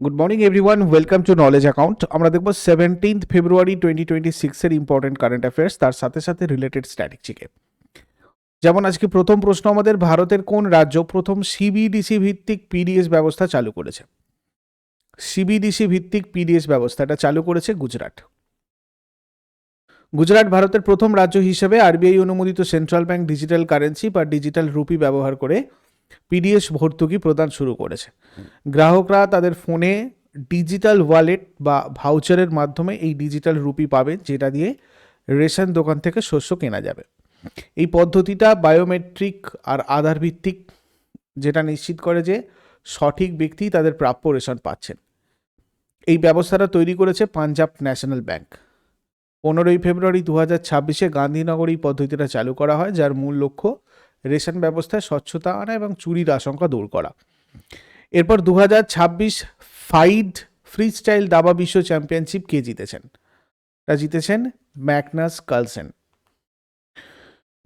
Good morning everyone welcome to knowledge account আমরা দেখব seventeenth February twenty twenty সিক্সের important current affairs তার সাথে সাথে রিলেটেড স্ট্র্যাটেজিকে যেমন আজকে প্রথম প্রশ্ন, আমাদের ভারতের কোন রাজ্য প্রথম সিবিডিসি ভিত্তিক পিডিএস ব্যবস্থা চালু করেছে? সিবিডিসি ভিত্তিক পিডিএস ব্যবস্থাটা চালু করেছে গুজরাট। গুজরাট ভারতের প্রথম রাজ্য হিসেবে আরবিআই অনুমোদিত সেন্ট্রাল ব্যাংক ডিজিটাল কারেন্সি বা ডিজিটাল রুপি ব্যবহার করে পিডিএস ভর্তুকি প্রদান শুরু করেছে। গ্রাহকরা তাদের ফোনে ডিজিটাল ওয়ালেট বা ভাউচারের মাধ্যমে এই ডিজিটাল রুপি পাবেন যেটা দিয়ে রেশন দোকান থেকে শস্য কেনা যাবে। এই পদ্ধতিটা বায়োমেট্রিক আর আধার ভিত্তিক যেটা নিশ্চিত করে যে সঠিক ব্যক্তি তাদের প্রাপ্য রেশন পাচ্ছেন। এই ব্যবস্থাটা তৈরি করেছে পাঞ্জাব ন্যাশনাল ব্যাংক। পনেরোই ফেব্রুয়ারি দু হাজার ছাব্বিশে গান্ধীনগর এই পদ্ধতিটা চালু করা হয়, যার মূল লক্ষ্য রেশন ব্যবস্থায় স্বচ্ছতা আনা এবং চুরির আশঙ্কা দূর করা। এরপর দু হাজার ছাব্বিশ ফাইড ফ্রি স্টাইল দাবা বিশ্ব চ্যাম্পিয়নশিপ কে জিতেছেন? তা জিতেছেন ম্যাগনাস কালসেন।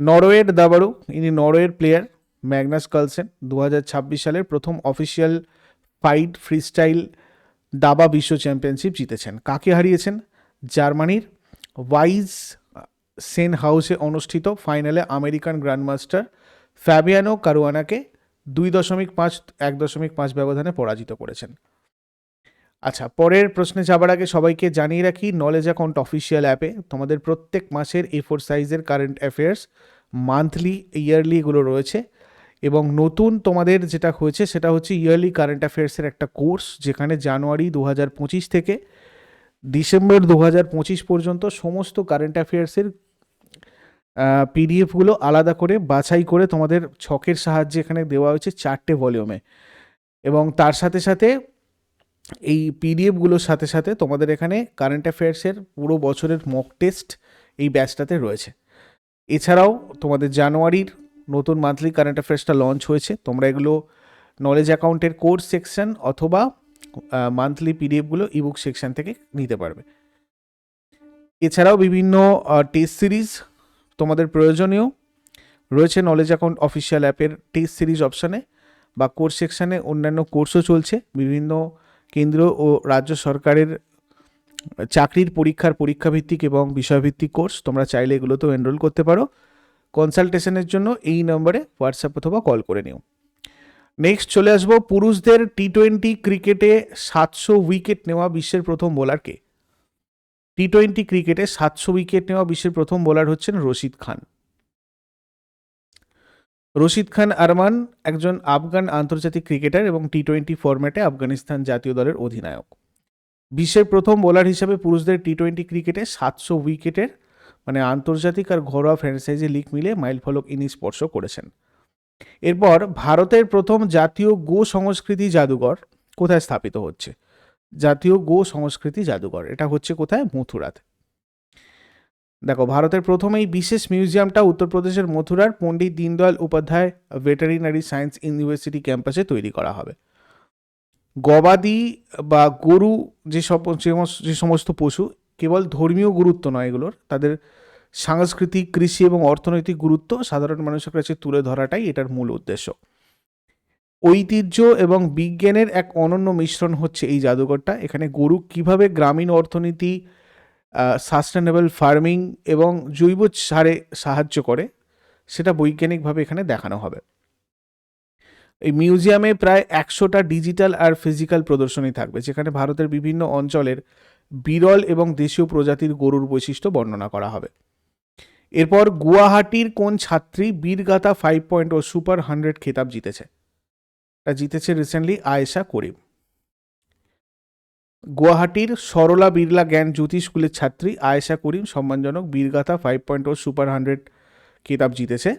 নরওয়ের দাবাড়ু, ইনি নরওয়ের প্লেয়ার ম্যাগনাস কালসেন দু হাজার ছাব্বিশ সালের প্রথম অফিসিয়াল ফাইড ফ্রি স্টাইল দাবা বিশ্ব চ্যাম্পিয়নশিপ জিতেছেন। কাকে হারিয়েছেন? জার্মানির ওয়াইজ সেন হাউসে অনুষ্ঠিত ফাইনালে আমেরিকান গ্র্যান্ডমাস্টার ফ্যাবিয়ানো কারুয়ানাকে দুই দশমিক পাঁচ, এক দশমিক পাঁচ ব্যবধানে পরাজিত করেছেন। আচ্ছা পরের প্রশ্নে যাবার আগে সবাইকে জানিয়ে রাখি নলেজ অ্যাকাউন্ট অফিসিয়াল অ্যাপে তোমাদের প্রত্যেক মাসের এ ফোর সাইজের কারেন্ট অ্যাফেয়ার্স মান্থলি ইয়ারলি এগুলো রয়েছে এবং নতুন তোমাদের যেটা হয়েছে সেটা হচ্ছে ইয়ারলি কারেন্ট অ্যাফেয়ার্সের একটা কোর্স যেখানে জানুয়ারি দু হাজার পঁচিশ থেকে ডিসেম্বর দু হাজার পঁচিশ পর্যন্ত সমস্ত কারেন্ট অ্যাফেয়ার্সের পিডিএফগুলো আলাদা করে বাছাই করে তোমাদের ছকের সাহায্যে এখানে দেওয়া হয়েছে চারটে ভলিউমে এবং তার সাথে সাথে এই পিডিএফগুলোর সাথে সাথে তোমাদের এখানে কারেন্ট অ্যাফেয়ার্সের পুরো বছরের মক টেস্ট এই ব্যাচটাতে রয়েছে। এছাড়াও তোমাদের জানুয়ারির নতুন মান্থলি কারেন্ট অ্যাফেয়ার্সটা লঞ্চ হয়েছে। তোমরা এগুলো নলেজ অ্যাকাউন্টের কোর্স সেকশন অথবা মান্থলি পিডিএফগুলো ইবুক সেকশন থেকে নিতে পারবে। এছাড়াও বিভিন্ন টেস্ট সিরিজ তোমাদের প্রয়োজনীয়, রয়েছে নলেজ অ্যাকাউন্ট অফিসিয়াল অ্যাপের টেস্ট সিরিজ অপশানে বা কোর্স সেকশানে অন্যান্য কোর্সও চলছে। বিভিন্ন কেন্দ্র ও রাজ্য সরকারের চাকরির পরীক্ষার পরীক্ষাভিত্তিক এবং বিষয়ভিত্তিক কোর্স তোমরা চাইলে এগুলোতেও এনরোল করতে পারো। কনসালটেশনের জন্য এই নম্বরে হোয়াটসঅ্যাপ অথবা কল করে নিও। নেক্সট চলে আসব পুরুষদের টি টোয়েন্টি ক্রিকেটে সাতশো উইকেট নেওয়া বিশ্বের প্রথম বোলারকে টি টোয়েন্টি ক্রিকেটে সাতশো উইকেট নেওয়া বিশ্বের প্রথম বোলার হচ্ছেন রশিদ খান। রশিদ খান আরমান একজন আফগান আন্তর্জাতিক ক্রিকেটার এবং টি টোয়েন্টি ফরম্যাটে আফগানিস্তান জাতীয় দলের অধিনায়ক। বিশ্বের প্রথম বোলার হিসেবে পুরুষদের টি টোয়েন্টি ক্রিকেটে সাতশো উইকেটের মানে আন্তর্জাতিক আর ঘরোয়া ফ্র্যাঞ্চাইজি লিগ মিলে মাইল ফলক ইনি স্পর্শ করেছেন। এরপর ভারতের প্রথম জাতীয় গো সংস্কৃতি জাদুঘর কোথায় স্থাপিত হচ্ছে? জাতীয় গো সংস্কৃতি জাদুঘর। এটা হচ্ছে কোথায়? মথুরাতে। দেখো, ভারতের প্রথম এই বিশেষ মিউজিয়ামটা উত্তরপ্রদেশের মথুরার Pandit Deendayal Upadhyay veterinary science university ক্যাম্পাসে তৈরি করা হবে। গবাদি বা গরু যে সব যে সমস্ত পশু, কেবল ধর্মীয় গুরুত্ব নয় এগুলোর, তাদের সাংস্কৃতিক, কৃষি এবং অর্থনৈতিক গুরুত্ব সাধারণ মানুষের কাছে তুলে ধরাটাই এটার মূল উদ্দেশ্য। ঐতিহ্য এবং বিজ্ঞানের এক অনন্য মিশ্রণ হচ্ছে এই জাদুঘরটা। এখানে গরু কীভাবে গ্রামীণ অর্থনীতি সাস্টেনেবল ফার্মিং এবং জৈব সারে সাহায্য করে, সেটা বৈজ্ঞানিকভাবে এখানে দেখানো হবে। এই মিউজিয়ামে প্রায় একশোটা ডিজিটাল আর ফিজিক্যাল প্রদর্শনী থাকবে, যেখানে ভারতের বিভিন্ন অঞ্চলের বিরল এবং দেশীয় প্রজাতির গরুর বৈশিষ্ট্য বর্ণনা করা হবে। এরপর গুয়াহাটির কোন ছাত্রী Veer Gatha five point O super hundred খেতাব জিতেছে? জিতেছে রিসেন্টলি আয়েশা করিম। গুয়াহাটির সরলা বিড়লা জ্ঞান জ্যোতি স্কুলের ছাত্রী আয়েশা করিম সম্মানজনক Veer Gatha five point O super hundred খেতাব জিতেছে।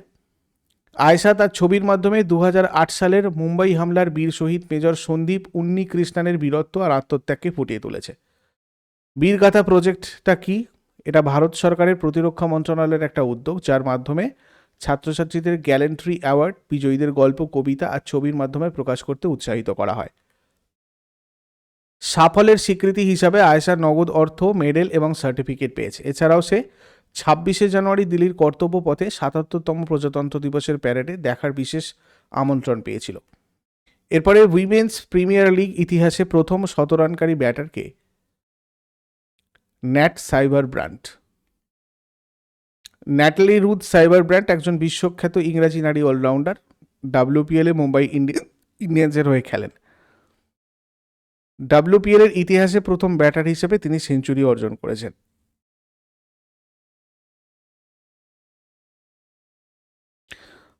আয়েশা তার ছবির মাধ্যমে দু হাজার আট সালের মুম্বাই হামলার বীর শহীদ মেজর সন্দীপ উন্নি কৃষ্ণানের বীরত্ব আর আত্মত্যাগকে ফুটিয়ে তুলেছে। বীরগাথা প্রজেক্টটা কি? এটা ভারত সরকারের প্রতিরক্ষা মন্ত্রণালয়ের একটা উদ্যোগ, যার মাধ্যমে ছাত্রছাত্রীদের গ্যালেন্ট্রি অ্যাওয়ার্ড, বিজয়ীদের গল্প, কবিতা আর ছবির মাধ্যমে প্রকাশ করতে উৎসাহিত করা হয়। সাফল্যের স্বীকৃতি হিসাবে আয়েশা নগদ অর্থ, মেডেল এবং সার্টিফিকেট পেয়েছে। এছাড়াও সে ছাব্বিশে জানুয়ারি দিল্লির কর্তব্য পথে সাতাত্তরতম প্রজাতন্ত্র দিবসের প্যারেডে দেখার বিশেষ আমন্ত্রণ পেয়েছিল। এরপরে উইমেন্স প্রিমিয়ার লিগ ইতিহাসে প্রথম শতরানকারী ব্যাটারকে, Nat Sciver Brunt Natalie Ruth Sciver Brunt একজন বিশ্বখ্যাত ইংরাজি নারী অলরাউন্ডার ডাব্লিউপিএল মুম্বাই ইন্ডিয়ান ইন্ডিয়ান্সের হয়ে খেলেন। ডাব্লিউপিএল এর ইতিহাসে প্রথম ব্যাটার হিসেবে তিনি সেঞ্চুরি অর্জন করেছেন।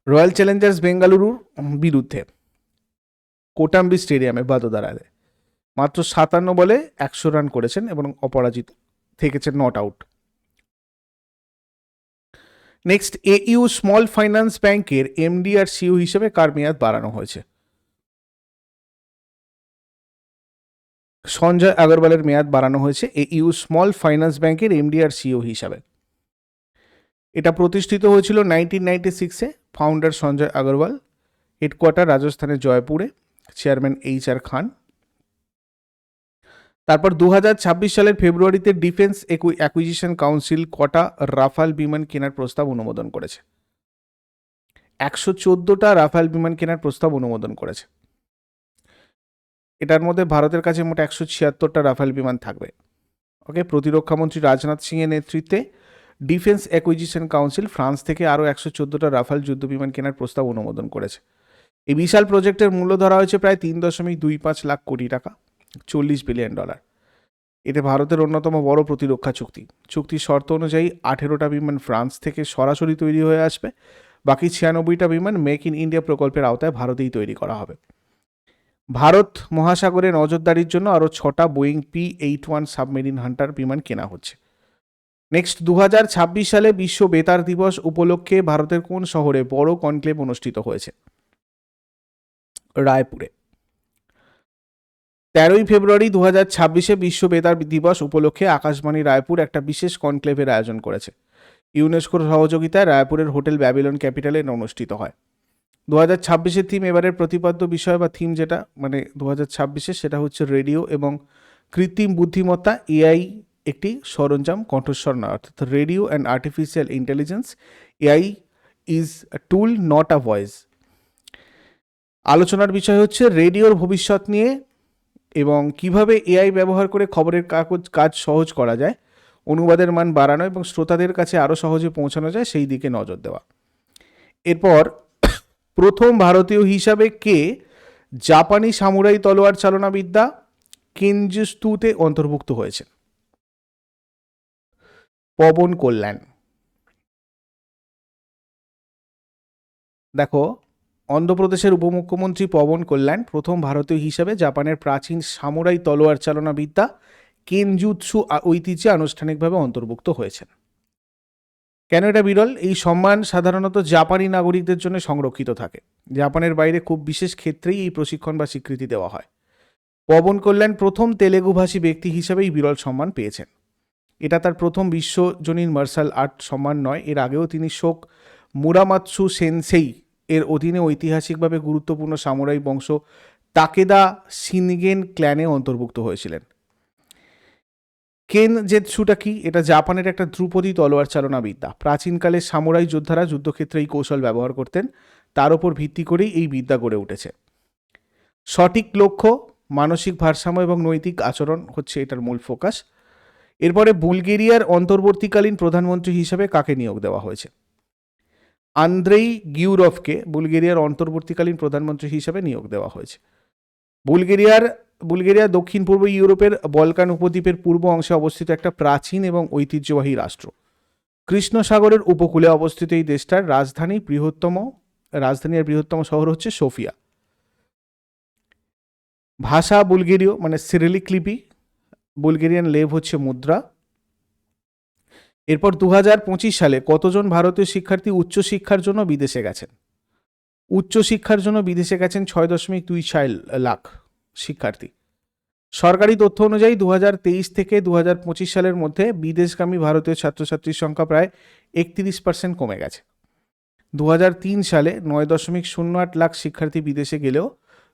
রয়্যাল চ্যালেঞ্জার্স বেঙ্গালুরুর বিরুদ্ধে কোটাম্বি স্টেডিয়ামে বাদোদারায় মাত্র সাতান্ন বলে একশো রান করেছেন এবং অপরাজিত, থেকেছেন not out. Next AU small finance ব্যাংকের এমডি আর সিইও হিসেবে কার মেয়াদ বাড়ানো হয়েছে? সঞ্জয় আগরওয়ালের মেয়াদ বাড়ানো হয়েছে এইউ স্মল ফাইন্যান্স ব্যাংকের এমডি আর সিইও হিসাবে। এটা প্রতিষ্ঠিত হয়েছিল নাইনটিন নাইনটি সিক্সে ফাউন্ডার সঞ্জয় আগরওয়াল হেডকোয়ার্টার রাজস্থানের জয়পুরে চেয়ারম্যান এইচ আর খান তারপর দু হাজার ছাব্বিশ সালের ফেব্রুয়ারিতে ডিফেন্স অ্যাকুইজিশন কাউন্সিল কটা রাফাল বিমান কেনার প্রস্তাব অনুমোদন করেছে? একশো চোদ্দোটা রাফাল বিমান কেনার প্রস্তাব অনুমোদন করেছে। এটার মধ্যে ভারতের কাছে মোট একশো ছিয়াত্তরটা রাফাল বিমান থাকবে। ওকে, প্রতিরক্ষামন্ত্রী রাজনাথ সিংয়ের নেতৃত্বে ডিফেন্স অ্যাকুইজিশন কাউন্সিল ফ্রান্স থেকে আরও একশো চোদ্দোটা রাফাল যুদ্ধ বিমান কেনার প্রস্তাব অনুমোদন করেছে। এই বিশাল প্রজেক্টের মূল্য ধরা হয়েছে প্রায় তিন দশমিক দুই পাঁচ লাখ কোটি টাকা। চল্লিশ বিলিয়ন ডলার এতে ভারতের অন্যতম বড় প্রতিরক্ষা চুক্তি। চুক্তির শর্ত অনুযায়ী আঠেরোটা বিমান ফ্রান্স থেকে সরাসরি তৈরি হয়ে আসবে। বাকি ছিয়ানব্বইটা বিমান মেক ইন ইন্ডিয়া প্রকল্পের আওতায় ভারতেই তৈরি করা হবে। ভারত মহাসাগরে নজরদারির জন্য আরও ছটা Boeing P eight one submarine hunter বিমান কেনা হচ্ছে। নেক্সট দু হাজার ছাব্বিশ সালে বিশ্ব বেতার দিবস উপলক্ষে ভারতের কোন শহরে বড় কনক্লেভ অনুষ্ঠিত হয়েছে? রায়পুরে। তেরোই ফেব্রুয়ারি দু হাজার ছাব্বিশে বিশ্ব বেতার দিবস উপলক্ষে আকাশবাণী রায়পুর একটা বিশেষ কনক্লেভের আয়োজন করেছে। ইউনেস্কোর সহযোগিতায় রায়পুরের হোটেল ব্যাবিলন ক্যাপিটালে অনুষ্ঠিত হয়। দু হাজার ছাব্বিশের থিম এবারের প্রতিপাদ্য বিষয় বা থিম যেটা মানে দু হাজার ছাব্বিশে সেটা হচ্ছে রেডিও এবং কৃত্রিম বুদ্ধিমত্তা, এআই একটি সরঞ্জাম কণ্ঠস্বর নয়, অর্থাৎ radio and artificial intelligence, AI is tool, not a voice. আলোচনার বিষয় হচ্ছে রেডিওর ভবিষ্যৎ নিয়ে এবং কীভাবে এআই ব্যবহার করে খবরের কাগজ, কাজ সহজ করা যায়, অনুবাদের মান বাড়ানো এবং শ্রোতাদের কাছে আরও সহজে পৌঁছানো যায়, সেই দিকে নজর দেওয়া। এরপর, প্রথম ভারতীয় হিসাবে কে? জাপানি সামুরাই তলোয়ার চালনাবিদ্যা কেনজুস্তুতে অন্তর্ভুক্ত হয়েছে। পবন কল্যাণ। দেখো অন্ধ্রপ্রদেশের উপমুখ্যমন্ত্রী পবন কল্যাণ, প্রথম ভারতীয় হিসেবে জাপানের প্রাচীন সামুরাই তলোয়ার চালনা বিদ্যা কেনজুৎসু ঐতিহ্যে আনুষ্ঠানিকভাবে অন্তর্ভুক্ত হয়েছেন। কেন এটা বিরল? এই সম্মান সাধারণত জাপানি নাগরিকদের জন্য সংরক্ষিত থাকে। জাপানের বাইরে খুব বিশেষ ক্ষেত্রেই এই প্রশিক্ষণ বা স্বীকৃতি দেওয়া হয়। পবন কল্যাণ প্রথম তেলেগুভাষী ব্যক্তি হিসেবে এই বিরল সম্মান পেয়েছেন। এটা তার প্রথম বিশ্বজনীন মার্শাল আর্ট সম্মান নয়, এর আগেও তিনি শোক মুরামাৎসু সেনসেই এর অধীনে ঐতিহাসিকভাবে গুরুত্বপূর্ণ সামুরাই বংশ তাকেদা সিনগেন ক্ল্যানে অন্তর্ভুক্ত হয়েছিলেন। কেন জেৎসুটা কি? এটা জাপানের একটা ধ্রুপদী তলোয়ার চালনা বিদ্যা প্রাচীনকালে সামুরাই যোদ্ধারা যুদ্ধক্ষেত্রে এই কৌশল ব্যবহার করতেন। তার উপর ভিত্তি করেই এই বিদ্যা গড়ে উঠেছে। সঠিক লক্ষ্য, মানসিক ভারসাম্য এবং নৈতিক আচরণ হচ্ছে এটার মূল ফোকাস। এরপরে বুলগেরিয়ার অন্তর্বর্তীকালীন প্রধানমন্ত্রী হিসেবে কাকে নিয়োগ দেওয়া হয়েছে? আন্দ্রেই গিউরভকে বুলগেরিয়ার অন্তর্বর্তীকালীন প্রধানমন্ত্রী হিসেবে নিয়োগ দেওয়া হয়েছে। বুলগেরিয়ার, বুলগেরিয়া দক্ষিণ পূর্ব ইউরোপের বলকান উপদ্বীপের পূর্ব অংশে অবস্থিত একটা প্রাচীন এবং ঐতিহ্যবাহী রাষ্ট্র। কৃষ্ণ সাগরের উপকূলে অবস্থিত এই দেশটার রাজধানী বৃহত্তম রাজধানী আর বৃহত্তম শহর হচ্ছে সোফিয়া। ভাষা বুলগেরীয় মানে সিরিলিক লিপি, বুলগেরিয়ান লেভ হচ্ছে মুদ্রা। এরপর দু হাজার পঁচিশ সালে কতজন ভারতীয় শিক্ষার্থী উচ্চশিক্ষার জন্য বিদেশে গেছেন? উচ্চশিক্ষার জন্য বিদেশে গেছেন ছয় দশমিক দুই ছয় লাখ শিক্ষার্থী। সরকারি তথ্য অনুযায়ী দু হাজার তেইশ থেকে দু হাজার পঁচিশ সালের মধ্যে বিদেশগামী ভারতীয় ছাত্রছাত্রীর সংখ্যা প্রায় একত্রিশ পার্সেন্ট কমে গেছে। দু হাজার তিন সালে নয় দশমিক শূন্য আট লাখ শিক্ষার্থী বিদেশে গেলেও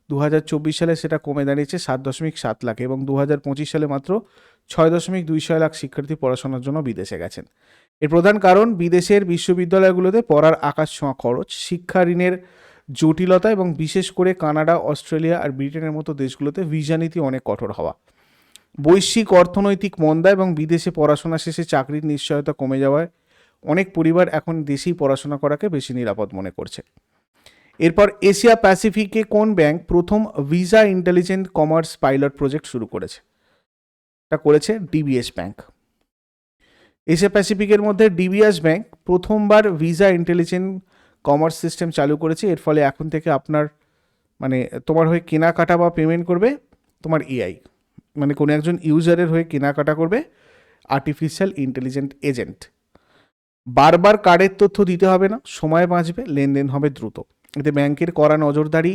দু হাজার চব্বিশ সালে সেটা কমে দাঁড়িয়েছে সাত দশমিক সাত লাখ এবং দু হাজার পঁচিশ সালে মাত্র ছয় দশমিক দুই ছয় লাখ শিক্ষার্থী পড়াশোনার জন্য বিদেশে গেছেন। এর প্রধান কারণ, বিদেশের বিশ্ববিদ্যালয়গুলোতে পড়ার আকাশ ছোঁয়া খরচ, শিক্ষা ঋণের জটিলতা এবং বিশেষ করে কানাডা, অস্ট্রেলিয়া আর ব্রিটেনের মতো দেশগুলোতে ভিসা নীতি অনেক কঠোর হওয়া। বৈশ্বিক অর্থনৈতিক মন্দা এবং বিদেশে পড়াশোনা শেষে চাকরির নিশ্চয়তা কমে যাওয়ায় অনেক পরিবার এখন দেশেই পড়াশোনা করাকে বেশি নিরাপদ মনে করছে। এরপর এশিয়া প্যাসিফিকে কোন ব্যাংক প্রথম Visa intelligent commerce pilot project শুরু করেছে? এটা করেছে ডিবিএস ব্যাংক এশিয়া প্যাসিফিকের মধ্যে ডিবিএস ব্যাংক প্রথমবার ভিসা ইন্টেলিজেন্ট কমার্স সিস্টেম চালু করেছে। এর ফলে এখন থেকে আপনার মানে তোমার হয়ে কেনাকাটা বা পেমেন্ট করবে তোমার এআই মানে কোনো একজন ইউজারের হয়ে কেনাকাটা করবে আর্টিফিশিয়াল ইন্টেলিজেন্ট এজেন্ট বারবার কার্ডের তথ্য দিতে হবে না, সময় বাঁচবে, লেনদেন হবে দ্রুত। এতে ব্যাংকের করা নজরদারি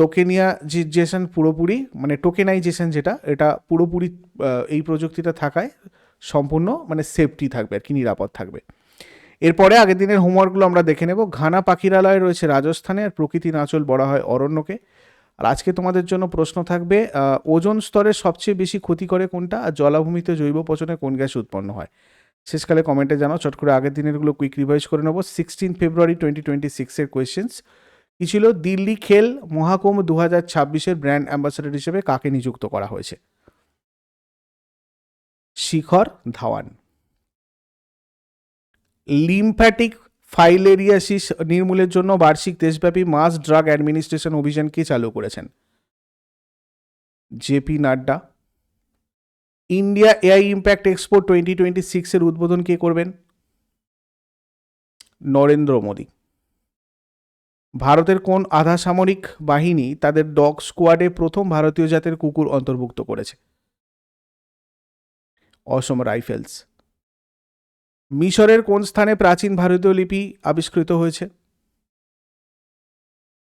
টোকেনিয়াইজেশন পুরোপুরি মানে টোকেনাইজেশন যেটা, এটা পুরোপুরি এই প্রযুক্তিটা থাকায় সম্পূর্ণ মানে সেফটি থাকবে আর কি, নিরাপদ থাকবে। এরপরে আগের দিনের হোমওয়ার্কগুলো আমরা দেখে নেব। ঘানা পাখিরালয় রয়েছে রাজস্থানে আর প্রকৃতি নাচল বলা হয় অরণ্যকে। আর আজকে তোমাদের জন্য প্রশ্ন থাকবে ওজোন স্তরের সবচেয়ে বেশি ক্ষতি করে কোনটা? আর জলাভূমিতে জৈব পচনে কোন গ্যাস উৎপন্ন হয়? শেষকালে কমেন্টে জানাও, চট করে আগের দিনেরগুলো কুইক রিভাইজ করে নেব। সিক্সটিন ফেব্রুয়ারি টোয়েন্টি টোয়েন্টি সিক্সের কোয়েশ্চেন্স কি ছিল? দিল্লি খেল মহাকুম্ভ দু হাজার ছাব্বিশের ব্র্যান্ড অ্যাম্বাসাডার হিসেবে কাকে নিযুক্ত করা হয়েছে? শিখর ধাওয়ান। লিম্ফ্যাটিক ফাইলেরিয়াসিস নির্মূলের জন্য বার্ষিক দেশব্যাপী মাস ড্রাগ অ্যাডমিনিস্ট্রেশন অভিযান কে চালু করেছেন? JP Nadda. India AI impact expo twenty twenty সিক্সের উদ্বোধন কে করবেন? নরেন্দ্র মোদী। ভারতের কোন আধা সামরিক বাহিনী তাদের ডগ স্কোয়াডে প্রথম ভারতীয় জাতের কুকুর অন্তর্ভুক্ত করেছে? অসম রাইফেলস। মিশরের কোন স্থানে প্রাচীন ভারতীয় লিপি আবিষ্কৃত হয়েছে?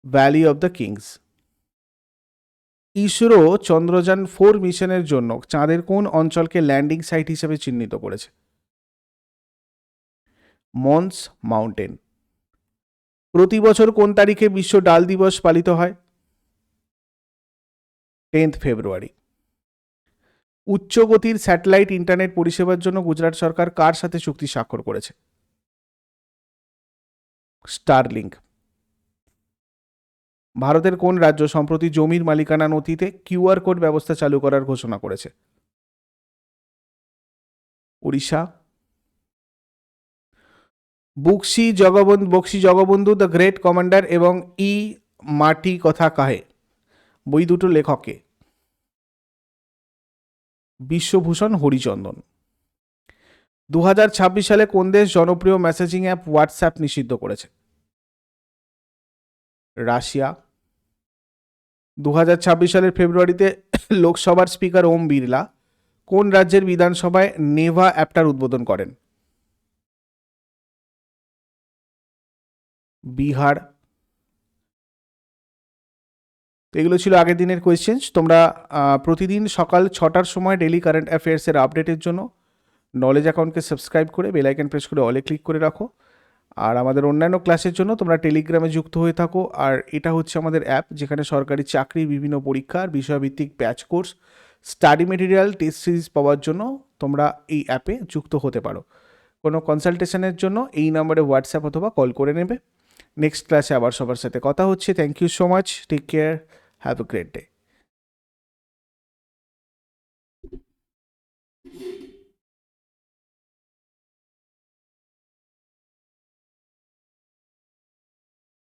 Valley of the kings. ISRO Chandrayaan four মিশনের জন্য চাঁদের কোন অঞ্চলকে ল্যান্ডিং সাইট হিসেবে চিহ্নিত করেছে? Mons mountain. প্রতি বছর কোন তারিখে বিশ্ব ডাল দিবস পালিত হয়? Tenth February. উচ্চ গতির স্যাটেলাইট ইন্টারনেট পরিষেবার জন্য গুজরাট সরকার কার সাথে চুক্তি স্বাক্ষর করেছে? স্টারলিংক। ভারতের কোন রাজ্য সম্প্রতি জমির মালিকানা নথিতে কিউআর কোড ব্যবস্থা চালু করার ঘোষণা করেছে? Orissa Bakshi Jagabandhu, Bakshi Jagabandhu, the great commander এবং ই মাটি কথা কাহে? বই দুটো লেখকে। বিশ্বভূষণ হরিচন্দন। দু হাজার ছাব্বিশ সালে কোন দেশ জনপ্রিয় মেসেজিং অ্যাপ হোয়াটসঅ্যাপ নিষিদ্ধ করেছে? রাশিয়া। দু হাজার ছাব্বিশ সালের ফেব্রুয়ারিতে লোকসভার স্পিকার ওম বিড়লা কোন রাজ্যের বিধানসভায় নেভা অ্যাপটার উদ্বোধন করেন? বিহার। এগুলো ছিল আগের দিনের কোয়েশ্চেন্স তোমরা প্রতিদিন সকাল ছটার সময় ডেলি কারেন্ট অ্যাফেয়ার্সের আপডেটের জন্য নলেজ অ্যাকাউন্টকে সাবস্ক্রাইব করে বেলাইকেন প্রেস করে অলে ক্লিক করে রাখো। আর আমাদের অন্যান্য ক্লাসের জন্য তোমরা টেলিগ্রামে যুক্ত হয়ে থাকো। আর এটা হচ্ছে আমাদের অ্যাপ যেখানে সরকারি চাকরি বিভিন্ন পরীক্ষার বিষয়ভিত্তিক batch course study material test series পাওয়ার জন্য তোমরা এই অ্যাপে যুক্ত হতে পারো। কোনো কনসালটেশনের জন্য এই নম্বরে হোয়াটসঅ্যাপ অথবা কল করে নেবে। নেক্সট ক্লাসে আবার সবার সাথে কথা হচ্ছে। Thank you so much take care have a great day